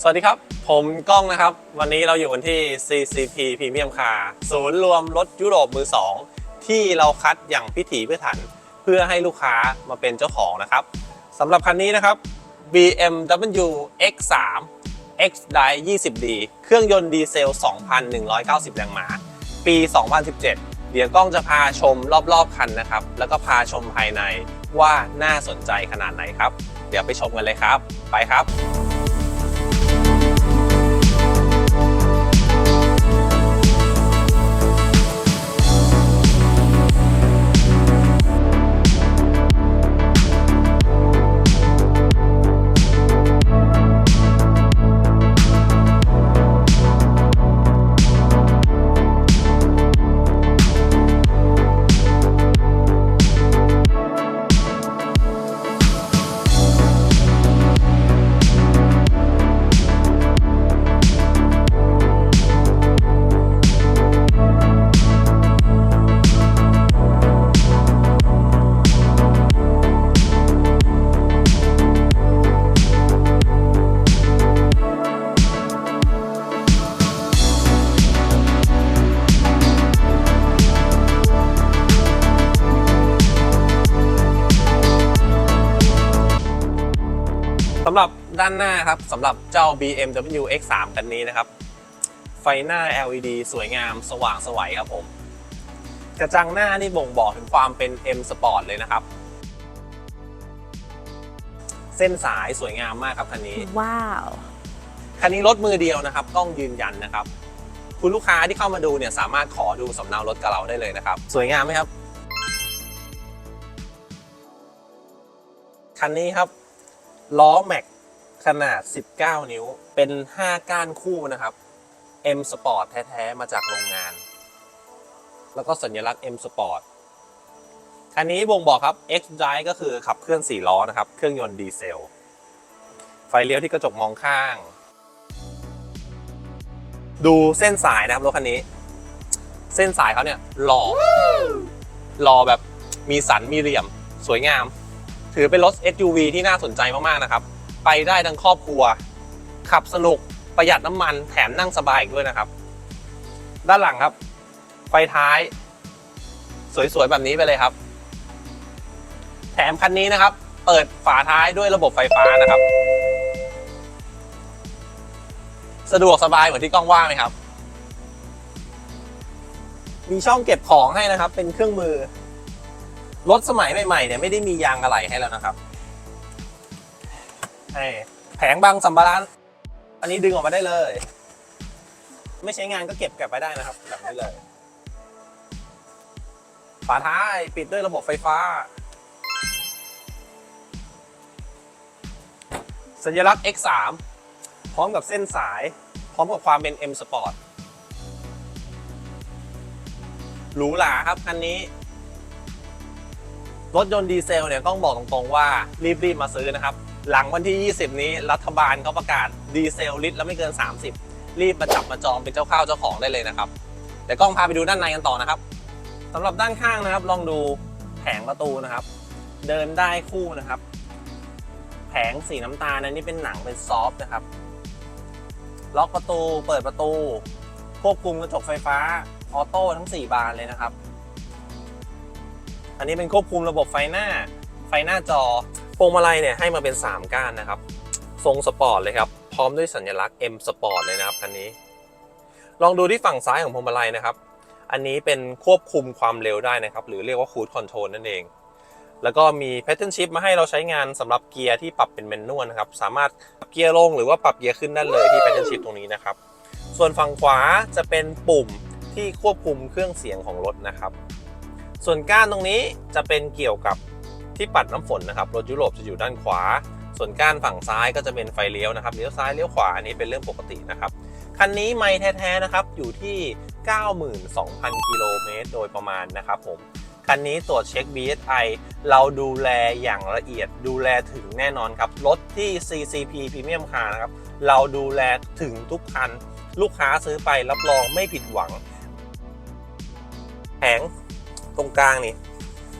สวัสดีครับ ผมก้องนะครับ วันนี้เราอยู่กันที่ CCP Premium Car ศูนย์รวมรถยุโรปมือ 2 ที่เราคัดอย่างพิถีพิถัน เพื่อให้ลูกค้ามาเป็นเจ้าของนะครับสำหรับคันนี้นะครับ BMW X3 X Drive 20D เครื่องยนต์ดีเซล 2,190 แรงม้า ปี 2017 เดี๋ยวกล้องจะพาชมรอบๆคันนะครับ แล้วก็พาชมภายในว่าน่าสนใจขนาดไหนครับ เดี๋ยวไปชมกันเลยครับ ไปครับำหรับด้านหน้าครับสำหรับเจ้า BMW X3 คันนี้นะครับ ไฟหน้า LED สวยงามสว่างไสวัยครับผม กระจังหน้านี่บ่งบอกถึงความเป็น M Sport เลยนะครับ เส้นสายสวยงามมากครับคันนี้ ว้าว คันนี้รถมือเดียวนะครับต้องยืนยันนะครับ คุณลูกค้าที่เข้ามาดูเนี่ยสามารถขอดูสำเนารถกับเราได้เลยนะครับ สวยงามไหมครับ คันนี้ครับ ล้อแม็กขนาด 19 นิ้ว เป็น 5 ก้านคู่นะครับ M Sport แท้ ๆ มาจากโรงงาน แล้วก็สัญลักษณ์ M Sport คันนี้บ่งบอกครับ X Drive ก็คือขับเคลื่อน 4 ล้อนะครับ เครื่องยนต์ดีเซล ไฟเลี้ยวที่กระจกมองข้าง ดูเส้นสายนะครับรถคันนี้ เส้นสายเขาเนี่ยหล่อหล่อแบบมีสันมีเหลี่ยมสวยงาม ถือเป็นรถ SUV ที่น่าสนใจมากๆนะครับ ไปได้ทั้งครอบครัว ขับสนุกประหยัดน้ำมันแถมนั่งสบายอีกด้วยนะครับ ด้านหลังครับ ไฟท้าย สวยๆ แบบนี้ไปเลยครับ แถมคันนี้นะครับ เปิดฝาท้ายด้วยระบบไฟฟ้านะครับ สะดวกสบายเหมือนที่กล้องว่าไหมครับ มีช่องเก็บของให้นะครับ เป็นเครื่องมือ รถสมัยใหม่ๆเนี่ยไม่ได้มียางอะไหล่ให้แล้วนะครับให้แผงบางสัมภาระอันนี้ดึงออกมาได้เลย ไม่ใช้งานก็เก็บกลับไปได้นะครับแบบนี้เลยฝาท้ายปิดด้วยระบบไฟฟ้า สัญลักษณ์ X3 พร้อมกับเส้นสาย พร้อมกับความเป็น M Sport หรูหราครับคันนี้ รถยนต์ดีเซลเนี่ยต้องบอกตรงๆว่ารีบๆมาซื้อนะครับ หลังวันที่ 20 นี้รัฐบาลเขาประกาศดีเซลลิตรแล้วไม่เกิน 30 รีบมาจับมาจองเป็นเจ้าข้าวเจ้าของได้เลยนะครับเดี๋ยวกล้องพาไปดูด้านในกันต่อนะครับสำหรับด้านข้างนะครับ ลองดูแผงประตูนะครับ เดินได้คู่นะครับ แผงสีน้ำตาลอันนี้เป็นหนังเป็นซอฟต์นะครับ ล็อกประตูเปิดประตู ควบคุมกระจกไฟฟ้าออโต้ทั้ง 4 บานเลยนะครับ อันนี้เป็นควบคุมระบบไฟหน้า ไฟหน้าจอพวงมาลัยเนี่ยให้มาเป็น 3 ก้านนะครับ ทรงสปอร์ตเลยครับ พร้อมด้วยสัญลักษณ์ M Sport เลยนะครับคันนี้ ลองดูที่ฝั่งซ้ายของพวงมาลัยนะครับ อันนี้เป็นควบคุมความเร็วได้นะครับ หรือเรียกว่า Cruise Control นั่นเอง แล้วก็มี Pattern Shift มาให้เราใช้งานสำหรับเกียร์ที่ปรับเป็นแมนนวลนะครับ สามารถปรับเกียร์ลงหรือว่าปรับเกียร์ขึ้นได้เลยที่ Pattern Shift ตรงนี้นะครับ ส่วนฝั่งขวาจะเป็นปุ่มที่ควบคุมเครื่องเสียงของรถนะครับ ส่วนก้านตรงนี้จะเป็นเกี่ยวกับที่ปัดน้ำฝนนะครับรถยุโรปจะอยู่ด้านขวา ส่วนก้านฝั่งซ้ายก็จะเป็นไฟเลี้ยวนะครับเลี้ยวซ้ายเลี้ยวขวาอันนี้เป็นเรื่องปกตินะครับคันนี้ไม่แท้ๆนะครับอยู่ที่ 92,000 กิโลเมตรโดยประมาณนะครับผมคันนี้ตรวจเช็ค BSI เราดูแลอย่างละเอียดดูแลถึงแน่นอนครับ รถที่ CCP Premium Car นะครับ เราดูแลถึงทุกคัน ลูกค้าซื้อไปรับรองไม่ผิดหวัง แผง ตรงกลางนี่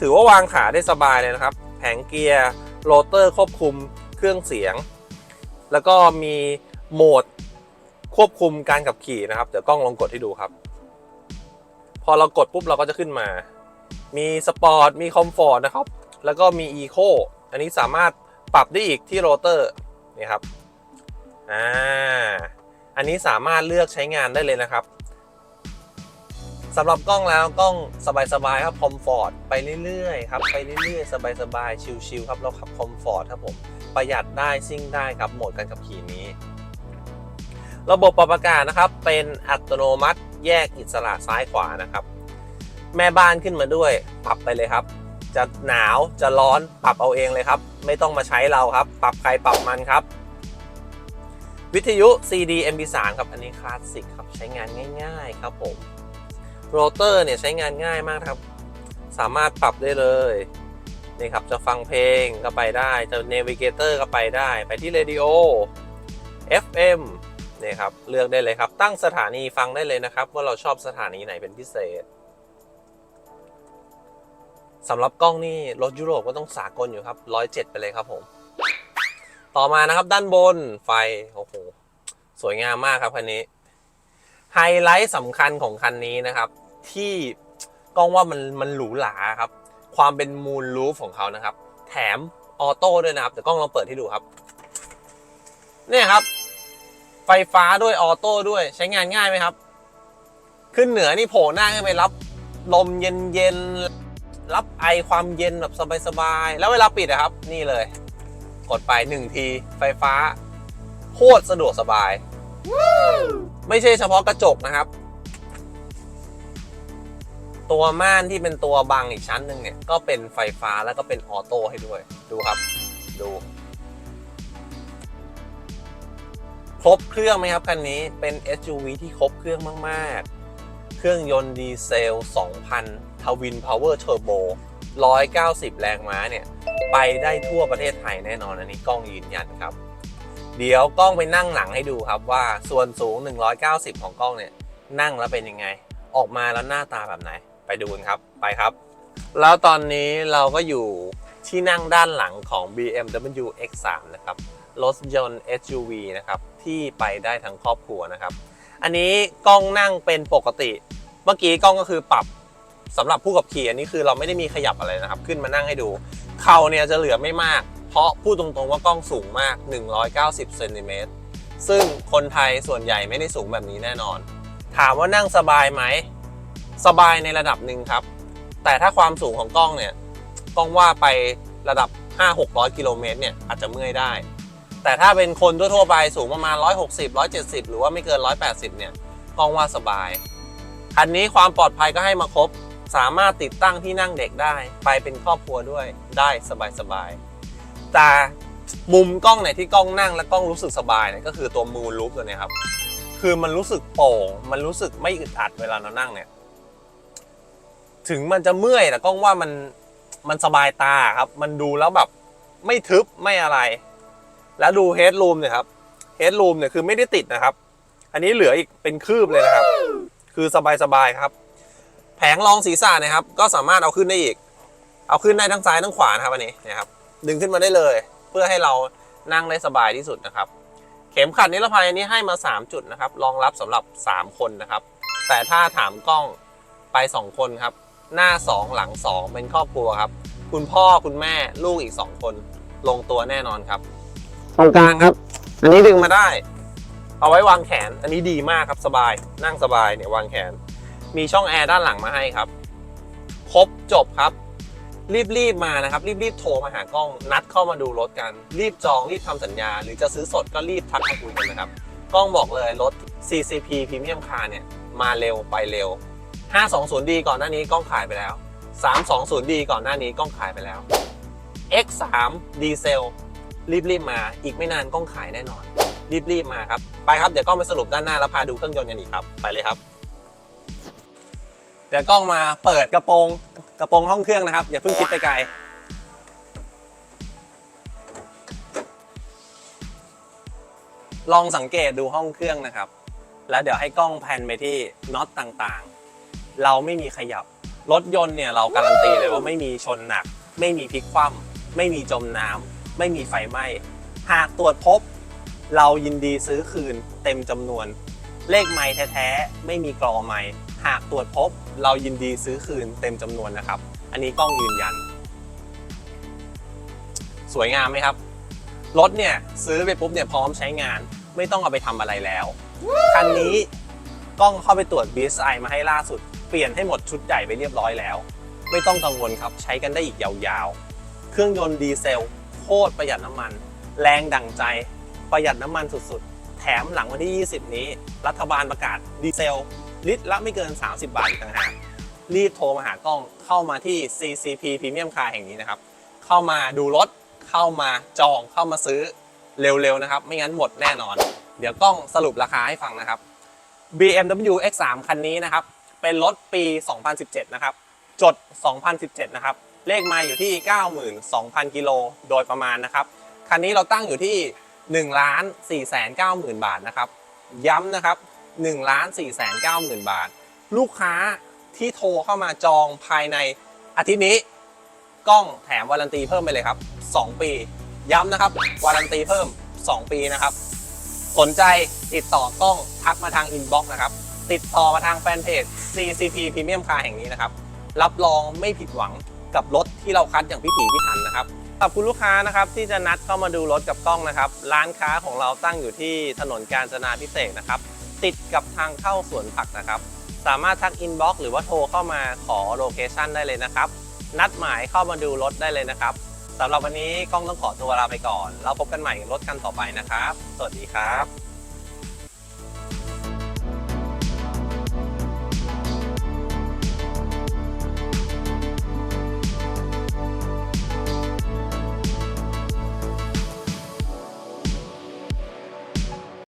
ถือว่าวางขาได้สบายเลยนะครับ แผงเกียร์โรเตอร์ควบคุมเครื่องเสียง แล้วก็มีโหมดควบคุมการขับขี่นะครับ เดี๋ยวกล้องลองกดให้ดูครับ พอเรากดปุ๊บเราก็จะขึ้นมา มีสปอร์ต มีคอมฟอร์ตนะครับ แล้วก็มีอีโคอันนี้สามารถปรับได้อีกที่โรเตอร์นี่ครับ อ่า อันนี้สามารถเลือกใช้งานได้เลยนะครับ สำหรับกล้องแล้วกล้องสบายๆครับคอมฟอร์ตไปเรื่อยๆครับไปเรื่อยๆ สบายๆชิลๆครับเราขับคอมฟอร์ตครับผมประหยัดได้ซิ่งได้ครับโหมดการขับขี่นี้ ระบบปรับอากาศนะครับ เป็นอัตโนมัติแยกอิสระซ้ายขวานะครับ แม่บ้านขึ้นมาด้วย ปรับไปเลยครับ จะหนาวจะร้อนปรับเอาเองเลยครับ ไม่ต้องมาใช้เราครับ ปรับใครปรับมันครับ วิทยุ CD MP3 ครับอันนี้คลาสสิกครับใช้งานง่าย ๆ ครับผม โรเตอร์เนี่ยใช้งานง่ายมากครับ สามารถปรับได้เลยนี่ครับจะฟังเพลงก็ไปได้จะ Navigator ก็ไปได้ ไปที่ Radio FM นี่ครับเลือกได้เลยครับ ตั้งสถานีฟังได้เลยนะครับ ว่าเราชอบสถานีไหนเป็นพิเศษสำหรับกล้องนี่รถยุโรปก็ต้องสากลอยู่ครับ107ไปเลยครับผม ต่อมานะครับด้านบนไฟ โอ้โห สวยงามมากครับคันนี้ ไฮไลท์สำคัญของคันนี้นะครับ ที่กล้องว่ามันมันหรูหราครับ ความเป็นมูลรูฟของเขานะครับ แถมออโต้ด้วยนะครับเดี๋ยวกล้องลองเปิดให้ดูครับ เนี่ยครับ ไฟฟ้าด้วยออโต้ด้วยใช้งานง่ายไหมครับ ขึ้นเหนือนี่โผล่หน้าขึ้นไปรับลมเย็นๆ รับไอความเย็นแบบสบายๆ แล้วเวลาปิดนะครับ นี่เลย กดไปหนึ่งทีไฟฟ้า โคตรสะดวกสบาย ไม่ใช่เฉพาะกระจกนะครับ ตัวม่านที่เป็นตัวบังอีกชั้นหนึ่งเนี่ยก็เป็นไฟฟ้าแล้วก็เป็นออโต้ให้ด้วย ดูครับ ดู ครบเครื่องไหมครับคันนี้เป็น SUV ที่ครบเครื่องมากๆ เครื่องยนต์ดีเซล 2,000ทวินพาวเวอร์เทอร์โบ190 แรงม้าเนี่ย ไปได้ทั่วประเทศไทยแน่นอนอันนี้กล้องยืนยันครับ เดี๋ยวกล้องไปนั่งหลังให้ดูครับว่าส่วนสูง 190 ของกล้องเนี่ย นั่งแล้วเป็นยังไง ออกมาแล้วหน้าตาแบบไหน ดูกันครับไปครับ แล้วตอนนี้เราก็อยู่ที่นั่งด้านหลังของ BMW X3 นะครับรถยนต์ SUV นะครับที่ไปได้ทั้งครอบครัวนะครับ อันนี้กล้องนั่งเป็นปกติ เมื่อกี้กล้องก็คือปรับสำหรับผู้ขับขี่อันนี้คือเราไม่ได้มีขยับอะไรนะครับ ขึ้นมานั่งให้ดู เข่าเนี่ยจะเหลือไม่มาก เพราะพูดตรงๆว่ากล้องสูงมาก 190เซนติเมตรซึ่งคนไทยส่วนใหญ่ไม่ได้สูงแบบนี้แน่นอน ถามว่านั่งสบายไหม สบายในระดับหนึ่งครับ แต่ถ้าความสูงของกล้องเนี่ยกล้องว่าไประดับ 5-600 กิโลเมตรเนี่ยอาจจะเมื่อยได้ แต่ถ้าเป็นคนทั่วๆไปสูงประมาณ 160 170 หรือว่าไม่เกิน 180 เนี่ยกล้องว่าสบาย คันนี้ความปลอดภัยก็ให้มาครบ สามารถติดตั้งที่นั่งเด็กได้ ไปเป็นครอบครัวด้วยได้สบายๆแต่มุมกล้องไหนที่กล้องนั่งและกล้องรู้สึกสบายเนี่ยก็คือตัวมูลรูปตัวเนี้ยครับ คือมันรู้สึกโปร่ง มันรู้สึกไม่อึดอัดเวลาเรานั่งเนี่ย ถึงมันจะเมื่อยแต่กล้องว่ามันมันสบายตาครับ มันดูแล้วแบบไม่ทึบไม่อะไร แล้วดูเฮดรูมเนี่ยครับเฮดรูมเนี่ยคือไม่ได้ติดนะครับ อันนี้เหลืออีกเป็นคืบเลยนะครับ คือสบายๆครับ แผงรองศีรษะนะครับ ก็สามารถเอาขึ้นได้อีก เอาขึ้นได้ทั้งซ้ายทั้งขวานะครับอันนี้นะครับ ดึงขึ้นมาได้เลย เพื่อให้เรานั่งได้สบายที่สุดนะครับ เข็มขัดนิรภัยอันนี้ให้มา 3 จุดนะครับ รองรับสำหรับ 3 คนนะครับ แต่ถ้าถามกล้องไป 2 คนครับ หน้า 2 หลัง 2 เป็นครอบครัวครับ คุณพ่อคุณแม่ลูกอีก 2 คน ลงตัวแน่นอนครับ ตรงกลางครับ อันนี้ดึงมาได้ เอาไว้วางแขน อันนี้ดีมากครับสบาย นั่งสบายเนี่ยวางแขน มีช่องแอร์ด้านหลังมาให้ครับ ครบจบครับ รีบๆมานะครับ รีบๆโทรมาหากล้อง นัดเข้ามาดูรถกัน รีบจอง รีบทำสัญญา หรือจะซื้อสดก็รีบทักมาคุยกันนะครับ กล้องบอกเลยรถ CCP Premium Car เนี่ย มาเร็วไปเร็ว 520D ก่อนหน้านี้กล้องขายไปแล้ว 320D ก่อนหน้านี้กล้องขายไปแล้ว X3 ดีเซลรีบๆมา อีกไม่นานกล้องขายแน่นอน รีบๆมาครับ ไปครับ เดี๋ยวกล้องไปสรุปด้านหน้าแล้วพาดูเครื่องยนต์กันอีกครับ ไปเลยครับ เดี๋ยวกล้องมาเปิดกระโปรงกระโปรงห้องเครื่องนะครับ อย่าเพิ่งคิดไปไกลลองสังเกตดูห้องเครื่องนะครับ แล้วเดี๋ยวให้กล้องแพนไปที่น็อตต่างๆ เราไม่มีขยับ รถยนต์เนี่ยเราการันตีเลยว่าไม่มีชนหนัก ไม่มีพลิกคว่ำไม่มีจมน้ำไม่มีไฟไหม้ หากตรวจพบ เรายินดีซื้อคืนเต็มจำนวน เลขไม้แท้ๆไม่มีกรอไม้หากตรวจพบ เรายินดีซื้อคืนเต็มจำนวนนะครับ อันนี้กล้องยืนยัน สวยงามไหมครับรถเนี่ยซื้อไปปุ๊บเนี่ยพร้อมใช้งาน ไม่ต้องเอาไปทำอะไรแล้วคันนี้กล้องเข้าไปตรวจ BSI มาให้ล่าสุด ปลี่ยนให้หมดชุดใหญ่ไปเรียบร้อยแล้ว ไม่ต้องกังวลครับใช้กันได้อีกยาวๆ เครื่องยนต์ดีเซลโคตรประหยัดน้ำมัน แรงดั่งใจ ประหยัดน้ำมันสุดๆ แถมหลังวันที่ 20 นี้ รัฐบาลประกาศดีเซล ลิตรละไม่เกิน 30 บาทต่างหากรีบโทรมาหากล้องเข้ามาที่ CCP Premium Car แห่งนี้นะครับ เข้ามาดูรถ เข้ามาจองเข้ามาซื้อเร็วๆนะครับ ไม่งั้นหมดแน่นอน เดี๋ยวกล้องสรุปราคาให้ฟังนะครับ BMW X3 คันนี้นะครับ เป็นรถปี 2017 นะครับ จด 2017 นะครับ เลขไมาอยู่ที่ 92,000 กิโลโดยประมาณนะครับ คันนี้เราตั้งอยู่ที่ 1,490,000 บาทนะครับ ย้ำนะครับ 1,490,000 บาท ลูกค้าที่โทรเข้ามาจองภายในอาทิตย์นี้ กล้องแถมวารันตีเพิ่มไปเลยครับ 2 ปี ย้ำนะครับ วารันตีเพิ่ม 2 ปีนะครับ สนใจติดต่อกล้องทักมาทางอินบ็อกซ์นะครับ ติดต่อมาทางแฟนเพจ CCP Premium Car แห่งนี้นะครับ รับรองไม่ผิดหวังกับรถที่เราคัดอย่างพิถีพิถันนะครับขอบคุณลูกค้านะครับที่จะนัดเข้ามาดูรถกับกล้องนะครับ ร้านค้าของเราตั้งอยู่ที่ถนนกาญจนาพิเศษนะครับ ติดกับทางเข้าสวนผักนะครับ สามารถทักอินบ็อกซ์หรือว่าโทรเข้ามาขอโลเคชันได้เลยนะครับ นัดหมายเข้ามาดูรถได้เลยนะครับสำหรับวันนี้กล้องต้องขอตัวลาไปก่อน แล้วพบกันใหม่รถกันต่อไปนะครับ สวัสดีครับ